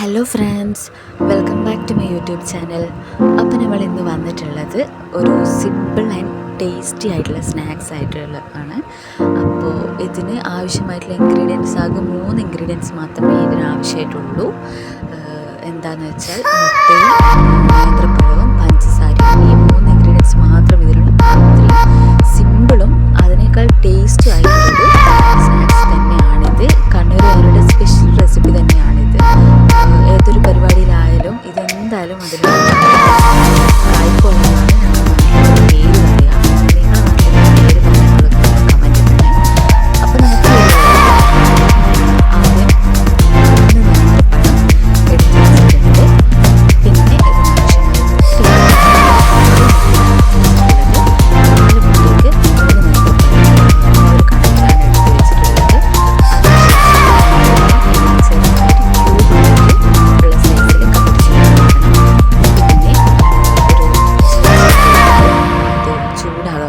Hello friends welcome back to my YouTube channel അപ്പോൾ നമ്മൾ ഇന്ന് വന്നിട്ടുള്ളത് ഒരു സിമ്പിൾ ആൻഡ് ടേസ്റ്റി ആയിട്ടുള്ള സ്നാക്സ് ആയിട്ടുള്ള ആണ്. അപ്പോൾ ഇതിന് ആവശ്യമായിട്ടുള്ള ഇൻഗ്രീഡിയൻസ് ആകെ മൂന്ന് ഇൻഗ്രീഡിയൻസ് മാത്രമേ ഇതിന് ആവശ്യമായിട്ടുള്ളൂ. എന്താണെന്ന് വെച്ചാൽ മുട്ടയും നേന്ത്രപ്പഴവും 来财来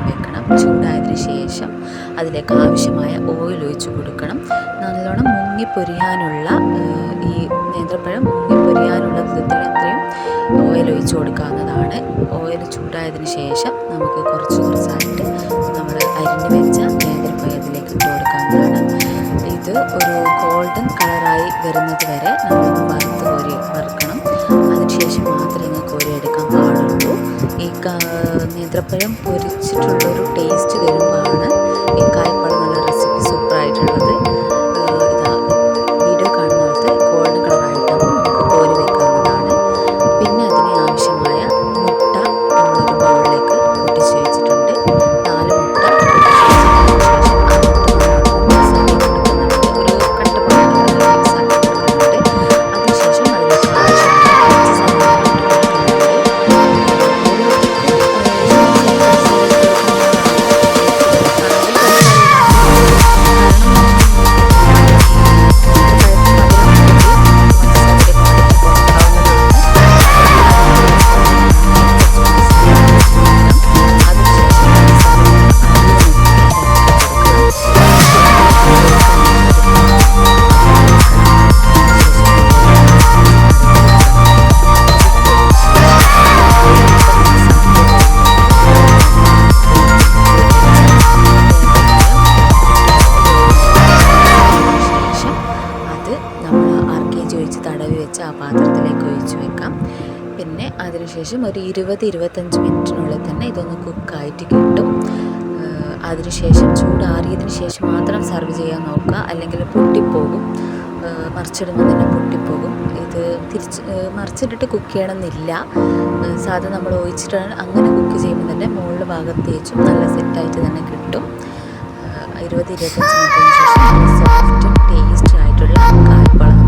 വെക്കണം ചൂടായതിനു ശേഷം അതിലേക്ക് ആവശ്യമായ ഓയിൽ ഒഴിച്ച് കൊടുക്കണം. നല്ലോണം മുങ്ങി പൊരിയാനുള്ള ഈ നേന്ത്രപ്പഴം മുങ്ങി പൊരിയാനുള്ള വിധത്തിൽ അത്രയും ഓയിൽ ഒഴിച്ച് കൊടുക്കാവുന്നതാണ്. ഓയിൽ ചൂടായതിനു ശേഷം നമുക്ക് കുറച്ച് കുറച്ചായിട്ട് നമ്മൾ അരിഞ്ഞ് വെച്ച നേന്ത്രപ്പഴം അതിലേക്ക് ഇട്ട് കൊടുക്കാവുന്നതാണ്. ഇത് ഒരു ഗോൾഡൻ കളറായി വരുന്നത് വരെ നമ്മളൊന്ന് ഈ നേന്ത്രപ്പഴം പൊരിച്ചിട്ടുള്ളൊരു ടേസ്റ്റ് വരുമ്പോഴാണ് പിന്നെ അതിനുശേഷം ഒരു ഇരുപത് ഇരുപത്തഞ്ച് മിനിറ്റിനുള്ളിൽ തന്നെ ഇതൊന്ന് കുക്കായിട്ട് കിട്ടും. അതിനുശേഷം ചൂടാറിയതിന് ശേഷം മാത്രം സർവ് ചെയ്യാൻ നോക്കുക. അല്ലെങ്കിൽ പൊട്ടിപ്പോകും. മറിച്ചിടുമ്പോൾ തന്നെ പൊട്ടിപ്പോകും. ഇത് തിരിച്ച് മറിച്ചിട്ടിട്ട് കുക്ക് ചെയ്യണമെന്നില്ല. സാധാരണ നമ്മൾ ഒഴിച്ചിട്ടാണ് അങ്ങനെ കുക്ക് ചെയ്യുമ്പോൾ തന്നെ മുകളിൽ ഭാഗത്ത് തേച്ചും നല്ല സെറ്റായിട്ട് തന്നെ കിട്ടും. ഇരുപത് ഇരുപത്തഞ്ച് മിനിറ്റിന് ശേഷം സോഫ്റ്റും ടേസ്റ്റും ആയിട്ടുള്ള കായ്പളം